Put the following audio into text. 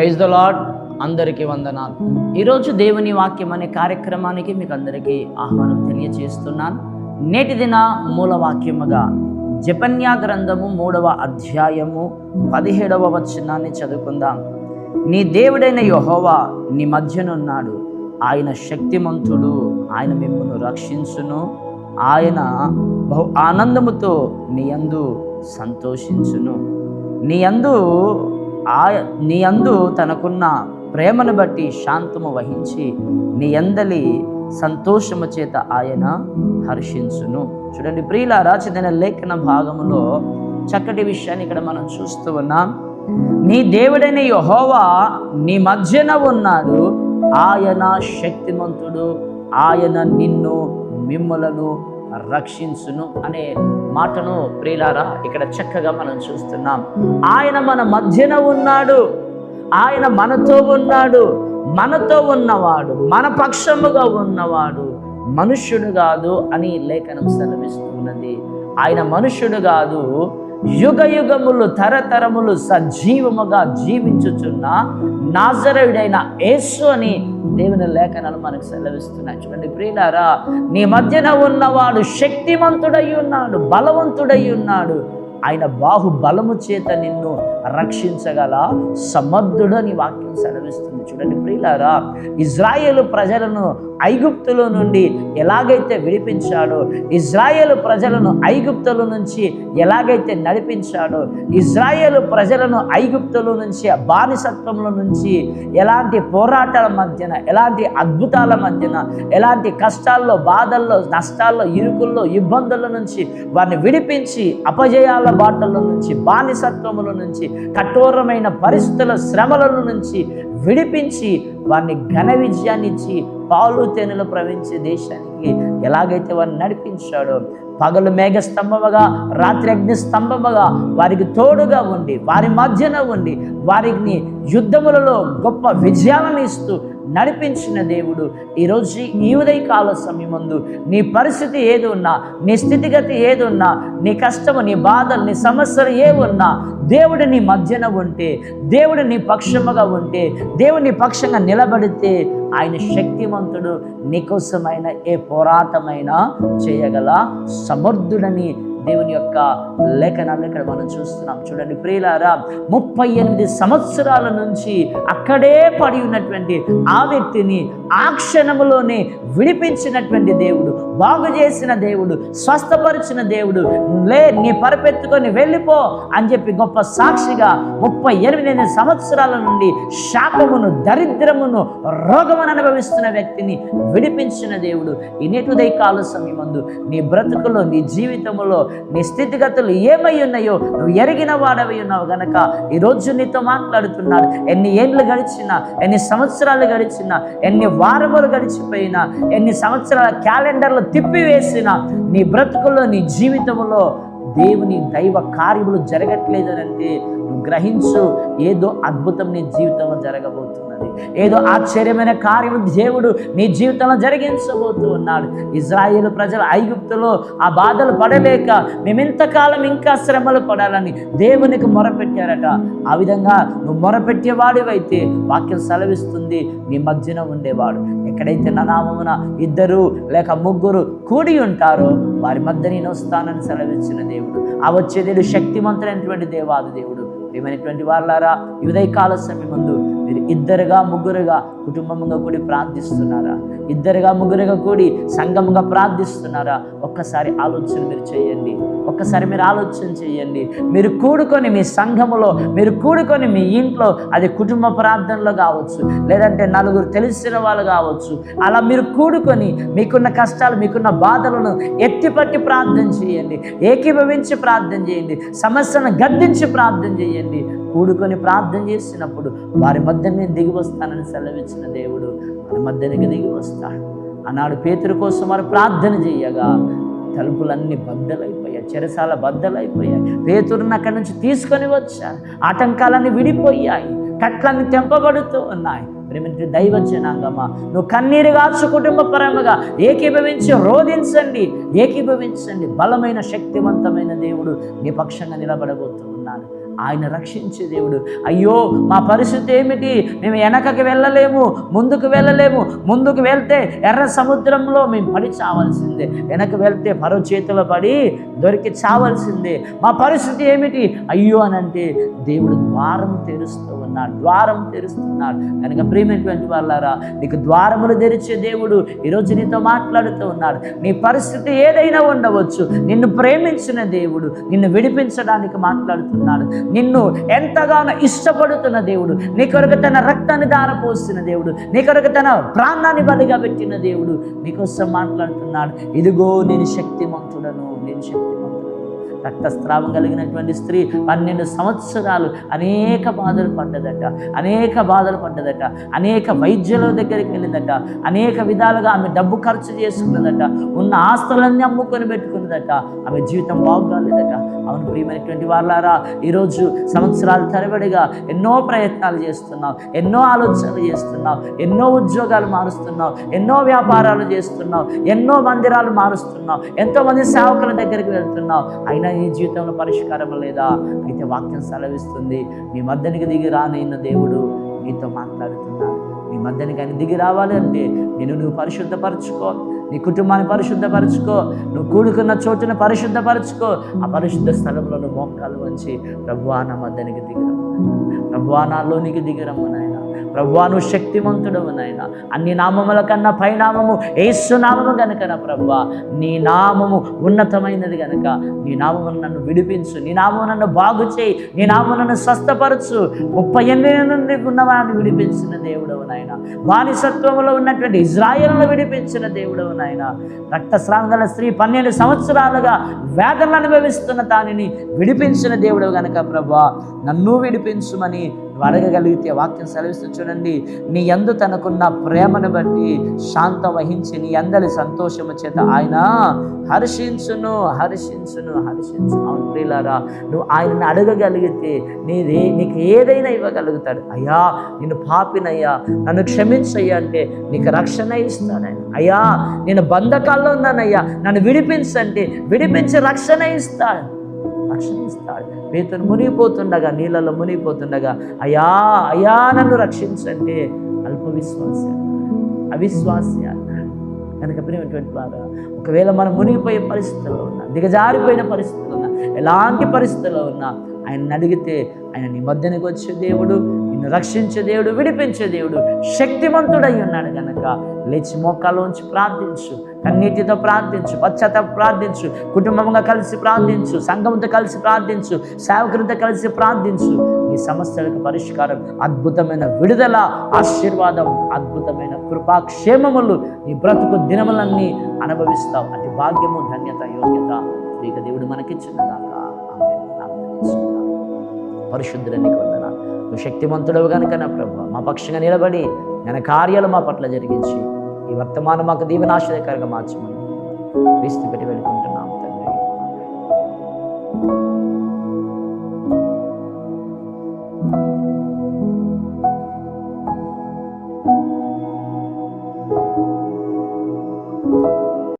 Praise the lord అందరికీ వందనాలు. ఈరోజు దేవుని వాక్యం అనే కార్యక్రమానికి మీకు అందరికీ ఆహ్వానం తెలియచేస్తున్నాను. నేటి దిన మూల వాక్యముగా జపన్యా గ్రంథము మూడవ అధ్యాయము పదిహేడవ వచనాన్ని చదువుకుందాం. నీ దేవుడైన యహోవా నీ మధ్యనున్నాడు ఆయన శక్తిమంతుడు. ఆయన మిమ్మల్ని రక్షించును. ఆయన బహు ఆనందముతో నీ యందు సంతోషించును. నీ యందు ఆ నీ అందు తనకున్న ప్రేమను బట్టి శాంతము వహించి నీ అందలి సంతోషము చేత ఆయన హర్షించును. చూడండి ప్రియుల రాచదైన లేఖన భాగములో చక్కటి విషయాన్ని ఇక్కడ మనం చూస్తూ ఉన్నాం. నీ దేవుడైన యహోవా నీ మధ్యన ఉన్నాడు. ఆయన శక్తిమంతుడు. ఆయన నిన్ను మిమ్మలను రక్షించును అనే మాటను ప్రియులారా ఇక్కడ చక్కగా మనం చూస్తున్నాం. ఆయన మన మధ్యన ఉన్నాడు. ఆయన మనతో ఉన్నాడు. మనతో ఉన్నవాడు మన పక్షముగా ఉన్నవాడు మనుష్యుడు కాదు అని లేఖనం సెలవిస్తున్నది ఆయన మనుష్యుడు కాదు యుగ యుగములు తరతరములు సజీవముగా జీవించుచున్న నాజరుడైన యేసు అని దేవుని లేఖనాలు మనకు సెలవిస్తున్నాయి. చూడండి ప్రియులారా నీ మధ్యన ఉన్నవాడు శక్తిమంతుడై ఉన్నాడు బలవంతుడై ఉన్నాడు. ఆయన బాహుబలము చేత నిన్ను రక్షించగల సమర్థుడు అని వాక్యం సెలవిస్తుంది. చూడండి ప్రియులారా ఇజ్రాయేల్ ప్రజలను ఐగుప్తుల నుండి ఎలాగైతే విడిపించాడో ఇజ్రాయేల్ ప్రజలను ఐగుప్తుల నుంచి ఎలాగైతే నడిపించాడో ఇజ్రాయేల్ ప్రజలను ఐగుప్తుల నుంచి బానిసత్వంల నుంచి ఎలాంటి పోరాటాల మధ్యన ఎలాంటి అద్భుతాల మధ్యన ఎలాంటి కష్టాల్లో బాధల్లో నష్టాల్లో ఇరుకుల్లో ఇబ్బందుల నుంచి వారిని విడిపించి అపజయాల బాటల నుంచి బానిసత్వముల నుంచి కఠోరమైన పరిస్థితుల శ్రమల నుంచి విడిపించి వారిని ఘన విజయాన్ని ఇచ్చి పాలు తేనెలు ప్రవహించే దేశానికి ఎలాగైతే వారిని నడిపించాడో పగలు మేఘ స్తంభముగా రాత్రి అగ్ని స్తంభముగా వారికి తోడుగా ఉండి వారి మధ్యన ఉండి వారిని యుద్ధములలో గొప్ప విజయాలను ఇస్తూ నడిపించిన దేవుడు. ఈరోజు ఈ ఉదయ కాల సమయమందు నీ పరిస్థితి ఏది ఉన్నా నీ స్థితిగతి ఏది ఉన్నా నీ కష్టము నీ బాధలు నీ సమస్యలు ఏ ఉన్నా దేవుడు నీ మధ్యన ఉంటే దేవుడు నీ పక్షముగా ఉంటే దేవుడు నీ పక్షంగా నిలబడితే ఆయన శక్తిమంతుడు నీకోసమైన ఏ పోరాటమైనా చేయగల సమర్థుడని దేవుని యొక్క లేఖనాన్ని ఇక్కడ మనం చూస్తున్నాం. చూడండి ప్రియులారా ముప్పై ఎనిమిది సంవత్సరాల నుంచి అక్కడే పడి ఉన్నటువంటి ఆ వ్యక్తిని ఆ క్షణంలోనే విడిపించినటువంటి దేవుడు బాగు చేసిన దేవుడు స్వస్థపరిచిన దేవుడు లే నీ పరపెత్తుకొని వెళ్ళిపో అని చెప్పి గొప్ప సాక్షిగా ముప్పై ఎనిమిది సంవత్సరాల నుండి శాపమును దరిద్రమును రోగమును అనుభవిస్తున్న వ్యక్తిని విడిపించిన దేవుడు. ఈ కాల సమయమందు నీ బ్రతుకులో నీ జీవితంలో నీ స్థితిగతులు ఏమై ఉన్నాయో నువ్వు ఎరిగిన వాడవై ఉన్నావు గనక ఈరోజు నీతో మాట్లాడుతున్నాడు. ఎన్ని ఏళ్ళు గడిచినా ఎన్ని సంవత్సరాలు గడిచినా ఎన్ని వారములు గడిచిపోయినా ఎన్ని సంవత్సరాల క్యాలెండర్లు తిప్పివేసినా నీ బ్రతుకుల్లో నీ జీవితంలో దేవుని దైవ కార్యములు జరగట్లేదు అంటే నువ్వు గ్రహించు ఏదో అద్భుతం నీ జీవితంలో జరగబోతుంది. ఏదో ఆశ్చర్యమైన కార్యము దేవుడు నీ జీవితంలో జరిగించబోతూ ఉన్నాడు ఇజ్రాయేల్ ప్రజలు ఐగుప్తులో ఆ బాధలు పడలేక మేమెంతకాలం ఇంకా శ్రమలు పడాలని దేవునికి మొరపెట్టారట. ఆ విధంగా నువ్వు మొరపెట్టేవాడివైతే వాక్యం సెలవిస్తుంది. నీ మధ్యన ఉండేవాడు. ఎక్కడైతే నా నామమున ఇద్దరు లేక ముగ్గురు కూడి ఉంటారో వారి మధ్య నేను వస్తానని సెలవిచ్చిన దేవుడు. ఆ వచ్చే దేవుడు శక్తివంతుడైనటువంటి దేవాది దేవుడు. ఏమైనటువంటి వాళ్ళారా ఉదయకాల సమయం ముందు ఇద్దరుగా ముగ్గురుగా కుటుంబంగా కూడి ప్రార్థిస్తున్నారా? ఇద్దరుగా ముగ్గురుగా కూడి సంఘముగా ప్రార్థిస్తున్నారా? ఒక్కసారి ఆలోచన మీరు చేయండి. ఒక్కసారి మీరు ఆలోచన చేయండి. మీరు కూడుకొని మీ సంఘములో మీరు కూడుకొని మీ ఇంట్లో అది కుటుంబ ప్రార్థనలో కావచ్చు లేదంటే నలుగురు తెలిసిన వాళ్ళు కావచ్చు అలా మీరు కూడుకొని మీకున్న కష్టాలు మీకున్న బాధలను ఎత్తిపట్టి ప్రార్థన చేయండి. ఏకీభవించి ప్రార్థన చేయండి. సమస్యను గద్దించి ప్రార్థన చేయండి. కూడుకొని ప్రార్థన చేసినప్పుడు వారి మధ్య నేను దిగి వస్తానని సెలవిచ్చిన దేవుడు వారి మధ్యనికి దిగి వస్తాడు. ఆనాడు పేతురు కోసం వారు ప్రార్థన చేయగా తలుపులన్నీ బద్దలైపోయాయి చెరసాల బద్దలైపోయాయి. పేతురుని అక్కడి నుంచి తీసుకొని వచ్చారు. ఆటంకాలన్నీ విడిపోయాయి కట్లన్నీ తెంపబడుతూ ఉన్నాయి. ప్రేమించి దైవ జనాంగమా నువ్వు కన్నీరు కాచు కుటుంబ పరంగా ఏకీభవించి రోధించండి ఏకీభవించండి. బలమైన శక్తివంతమైన దేవుడు నీ పక్షంగా నిలబడబోతున్నాను ఆయన రక్షించే దేవుడు. అయ్యో మా పరిస్థితి ఏమిటి? మేము వెనకకి వెళ్ళలేము ముందుకు వెళ్ళలేము. ముందుకు వెళ్తే ఎర్ర సముద్రంలో మేము పడి చావాల్సిందే. వెనక వెళ్తే పరో చేతిలో పడి దొరికి చావాల్సిందే. మా పరిస్థితి ఏమిటి? అయ్యో అని అంటే దేవుడు ద్వారం తెరుస్తూ ఉన్నాడు ద్వారం తెరుస్తున్నాడు కనుక ప్రియమైనటువంటి వాళ్ళారా నీకు ద్వారములు తెరిచే దేవుడు ఈరోజు నీతో మాట్లాడుతూ ఉన్నాడు. నీ పరిస్థితి ఏదైనా ఉండవచ్చు. నిన్ను ప్రేమించిన దేవుడు నిన్ను విడిపించడానికి మాట్లాడుతున్నాడు. నిన్ను ఎంతగానో ఇష్టపడుతున్న దేవుడు నీ కొరకు తన రక్తాన్ని దారపోస్తున్న దేవుడు నీ కొరకు తన ప్రాణాన్ని బలిగా పెట్టిన దేవుడు నీకోసం మాట్లాడుతున్నాడు. ఇదిగో నేను శక్తిమంతుడను నేను శక్తిమంతుడు రక్తస్రావం కలిగినటువంటి స్త్రీ పన్నెండు సంవత్సరాలు అనేక బాధలు పడ్డదట అనేక బాధలు పడ్డదట అనేక వైద్యుల దగ్గరికి వెళ్ళిందట అనేక విధాలుగా ఆమె డబ్బు ఖర్చు చేసుకున్నదట ఉన్న ఆస్తులన్నీ అమ్ముకొని పెట్టుకున్నదట ఆమె జీవితం బాగుకాలేదట. అవును ప్రియమైనటువంటి వాళ్ళారా ఈరోజు సంవత్సరాల తరబడిగా ఎన్నో ప్రయత్నాలు చేస్తున్నావు ఎన్నో ఆలోచనలు చేస్తున్నావు ఎన్నో ఉద్యోగాలు మారుస్తున్నావు ఎన్నో వ్యాపారాలు చేస్తున్నావు ఎన్నో మందిరాలు మారుస్తున్నావు ఎంతో మంది సేవకుల దగ్గరికి వెళ్తున్నావు. అయినా నీ జీవితంలో పరిష్కారం లేదా? అయితే వాక్యం సెలవిస్తుంది. నీ మద్దనికి దిగి రానైన దేవుడు. నీతో మాట్లాడుతున్నాడు నీ మధ్యనికి ఆయన దిగి రావాలి అంటే నేను నువ్వు పరిశుద్ధపరచుకో. నీ కుటుంబాన్ని పరిశుద్ధపరచుకో. నువ్వు కూడుకున్న చోటును పరిశుద్ధపరచుకో. ఆ పరిశుద్ధ స్థలంలో నువ్వు మోకాలు వంచి ప్రభువా నా మధ్యనికి దిగిరమ్ము ప్రభువా నాలోనికి నాయనా నాయన ప్రభువా నువ్వు శక్తిమంతుడవు నాయన. అన్ని నామముల కన్నా పైనామము ఏసు నామము గనుక నా ప్రభు. నీ నామము ఉన్నతమైనది గనుక నీ నామము నన్ను విడిపించు. నీ నామము నన్ను బాగు చేయి. నీ నామము నన్ను స్వస్థపరచు. ముప్పై ఎనిమిది నుండి ఉన్నవాడిని విడిపించిన దేవుడవు నాయన. బానిసత్వంలో ఉన్నటువంటి ఇజ్రాయేల్ను విడిపించిన దేవుడవు నాయన. రక్తస్రాంగల స్త్రీ పన్నెండు సంవత్సరాలుగా వేదనలు అనుభవిస్తున్న దానిని విడిపించిన దేవుడు గనక ప్రభా. నన్ను విడిపించుమని నువ్వు అడగగలిగితే వాక్యం సెలవిస్తూ చూడండి. నీ ఎందు తనకున్న ప్రేమను బట్టి శాంత వహించి నీ అందరి సంతోషము చేత ఆయన హర్షించును హర్షించును హర్షించు. అవును ప్రియులారా నువ్వు ఆయనను అడగగలిగితే నీది నీకు ఏదైనా ఇవ్వగలుగుతాడు. అయ్యా నేను పాపినయ్యా నన్ను క్షమించయ్యా అంటే నీకు రక్షణ ఇస్తాడు ఆయన అయ్యా నేను బంధకాల్లో ఉన్నానయ్యా నన్ను విడిపించంటే విడిపించి రక్షణ ఇస్తాడు రక్షణిస్తాడు. ఇస్తాడు మునిగిపోతుండగా నీళ్ళలో మునిగిపోతుండగా అయ్యా అయ్యా నన్ను రక్షించంటే అల్ప విశ్వాస అవిశ్వాస్య కనుక ప్రియమైనటువంటి వారు ఒకవేళ మనం మునిగిపోయే పరిస్థితుల్లో ఉన్నా దిగజారిపోయిన పరిస్థితుల్లో ఉన్నా ఎలాంటి పరిస్థితుల్లో ఉన్నా ఆయన అడిగితే ఆయన నీ వచ్చే దేవుడు నిన్ను రక్షించే దేవుడు విడిపించే దేవుడు శక్తివంతుడై ఉన్నాడు కనుక లేచి మోకాలోంచి ప్రార్థించు కన్నీటితో ప్రార్థించు పశ్చాత్తాప ప్రార్థించు కుటుంబంగా కలిసి ప్రార్థించు సంఘంతో కలిసి ప్రార్థించు సేవకులతో కలిసి ప్రార్థించు ఈ సమస్యలకు పరిష్కారం అద్భుతమైన విడుదల ఆశీర్వాదం అద్భుతమైన కృపాక్షేమములు నీ బ్రతుకు దినములన్నీ అనుభవిస్తావు అతి భాగ్యము ధన్యత యోగ్యత ఇక దేవుడు మనకిచ్చినదాకా ఆమేన్. ప్రార్థన చేసుకుందాం. నువ్వు శక్తిమంతుడవు కనుక నా ప్రభు. మా పక్షంగా నిలబడి ఘన కార్యాలు మా పట్ల జరిగించి ఈ వర్తమానం మాకు దీవెనాశ్రయకరంగా మార్చమని క్రీస్తు పెట్టి వెళ్ళుకుంటాం